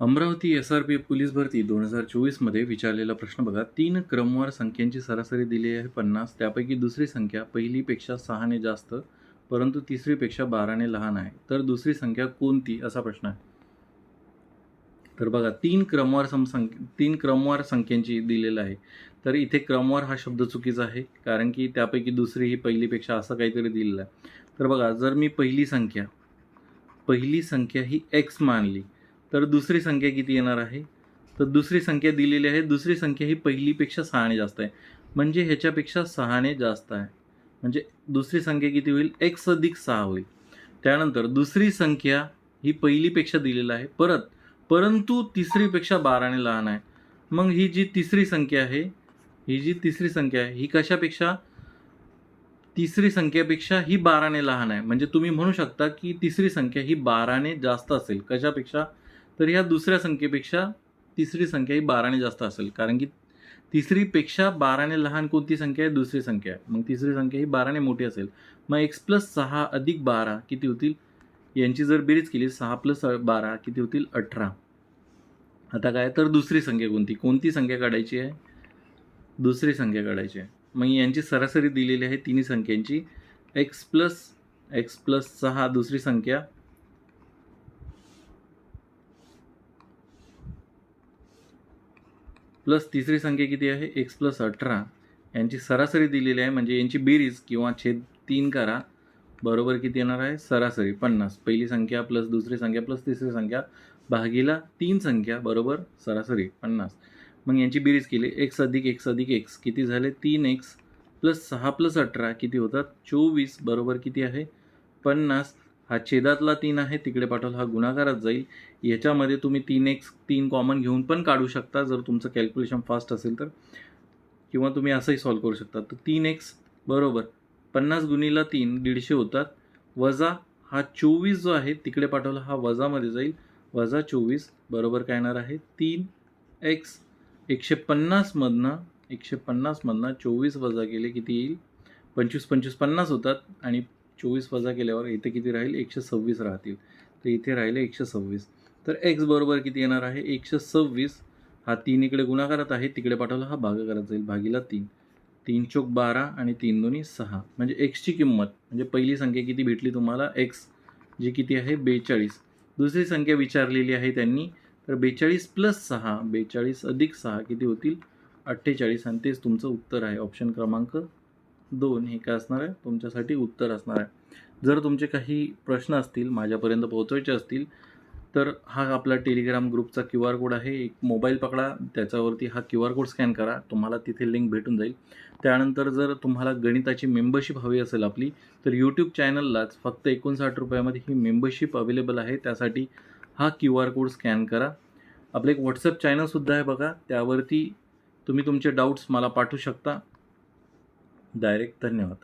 Amravati S R P police भरती दोन हजार चोवीसमध्ये विचारलेला प्रश्न बघा. तीन क्रमवार संख्यांची सरासरी दिली आहे पन्नास. त्यापैकी दुसरी संख्या पहिलीपेक्षा सहाने जास्त परंतु तिसरीपेक्षा बाराने लहान आहे. तर दुसरी संख्या कोणती? असा प्रश्न आहे. तर बघा तीन क्रमवार समसंख तीन क्रमवार संख्यांची दिलेलं आहे. तर इथे क्रमवार हा शब्द चुकीचा आहे कारण की त्यापैकी दुसरी ही पहिलीपेक्षा असं काहीतरी दिलेलं आहे. तर बघा जर मी पहिली संख्या पहिली संख्या ही एक्स मानली तर दुसरी संख्या किती येणार आहे? तर दुसरी संख्या दिलेली आहे. दुसरी संख्या ही पहिलीपेक्षा सहाने जास्त आहे. म्हणजे ह्याच्यापेक्षा सहाने जास्त आहे. म्हणजे दुसरी संख्या किती होईल? एक्स अधिक सहा होईल. त्यानंतर दुसरी संख्या ही पहिलीपेक्षा दिलेलं आहे. परत परंतु तिसरीपेक्षा बाराने लहान आहे. मग ही जी तिसरी संख्या आहे ही जी तिसरी संख्या आहे ही कशापेक्षा? तिसरी संख्येपेक्षा ही बाराने लहान आहे. म्हणजे तुम्ही म्हणू शकता की तिसरी संख्या ही बाराने जास्त असेल. कशापेक्षा? तर ह्या दुसऱ्या संख्येपेक्षा तिसरी संख्या ही बाराने जास्त असेल. कारण की तिसरीपेक्षा बाराने लहान कोणती संख्या आहे? दुसरी संख्या आहे. मग तिसरी संख्या ही बाराने मोठी असेल. मग एक्स प्लस सहा अधिक बारा किती होतील? यांची जर बेरीज केली सहा प्लस बारा किती होतील? अठरा. आता काय? तर दुसरी संख्या कोणती? कोणती संख्या काढायची आहे? दुसरी संख्या काढायची आहे. मग यांची सरासरी दिलेली आहे तिन्ही संख्यांची. एक्स प्लस एक्स प्लस सहा दुसरी संख्या. प्लस तिसरी संख्या किती आहे? एक्स प्लस अठरा. यांची सरासरी दिलेली आहे म्हणजे यांची बेरीज किंवा छेद तीन करा. बरोबर किती येणार आहे? सरासरी पन्नास. पहिली संख्या प्लस दुसरी संख्या प्लस तिसरी संख्या भागीला तीन संख्या बरोबर? सरासरी पन्नास. मग यांची बेरीज केली. एक्स अधिक एक्स अधिक एक्स. किती झाले? तीन एक्स. प्लस सहा प्लस अठरा किती होतात? चोवीस. बरोबर किती आहे? पन्नास. हा छेदातला तीन आहे तिकडे पाठवला हा गुणाकारात जाईल. याच्यामध्ये तुम्ही तीन एक्स तीन कॉमन घेऊन पण काढू शकता जर तुमचं कॅल्क्युलेशन फास्ट असेल तर. किंवा तुम्ही असंही सॉल्व करू शकता. तर तीन एक्स बरोबर. पन्नास गुणीला तीन दीडशे होतात. वजा हा चोवीस जो आहे तिकडे पाठवला हा वजामध्ये जाईल. वजा चोवीस बरोबर काय येणार आहे? तीन एक्स एकशे पन्नासमधनं एकशे पन्नासमधनं चोवीस वजा केले किती येईल? पंचवीस पंचवीस पन्नास होतात. आणि चोवीस वजा केल्यावर इथे किती राहील? एकशे सव्वीस राहतील. तर इथे राहिले एकशे सव्वीस. तर एक्स बरोबर किती येणार आहे? एकशे सव्वीस. हा तीन इकडे गुणाकारात आहे. तिकडे पाठवला हा भागाकारात जाईल. भागीला तीन. तीन चोक बारा आणि तीन दोन्ही सहा. म्हणजे एक्सची किंमत. म्हणजे पहिली संख्या किती भेटली तुम्हाला? एक्स जी किती आहे? बेचाळीस. दुसरी संख्या विचारलेली आहे त्यांनी. तर बेचाळीस प्लस सहा बेचाळीस अधिक सहा किती होतील? अठ्ठेचाळीस. आणि तेच तुमचं उत्तर आहे. ऑप्शन क्रमांक दोन हे काय असणार आहे? तुमच्यासाठी उत्तर असणार आहे. जर तुमचे काही प्रश्न असतील माझ्यापर्यंत पोहोचवायचे असतील तर हा आपला टेलिग्राम ग्रुपचा क्यू आर कोड आहे. एक मोबाईल पकडा त्याच्यावरती हा क्यू आर कोड स्कॅन करा. तुम्हाला तिथे लिंक भेटून जाईल. त्यानंतर जर तुम्हाला गणिताची मेंबरशिप हवी असेल आपली तर यूट्यूब चॅनललाच फक्त एकोणसाठ रुपयामध्ये ही मेंबरशिप अवेलेबल आहे. त्यासाठी हा क्यू आर कोड स्कॅन करा. आपलं एक व्हॉट्सअप चॅनलसुद्धा आहे बघा. त्यावरती तुम्ही तुमचे डाऊट्स मला पाठवू शकता. डायरेक्ट धन्यवाद.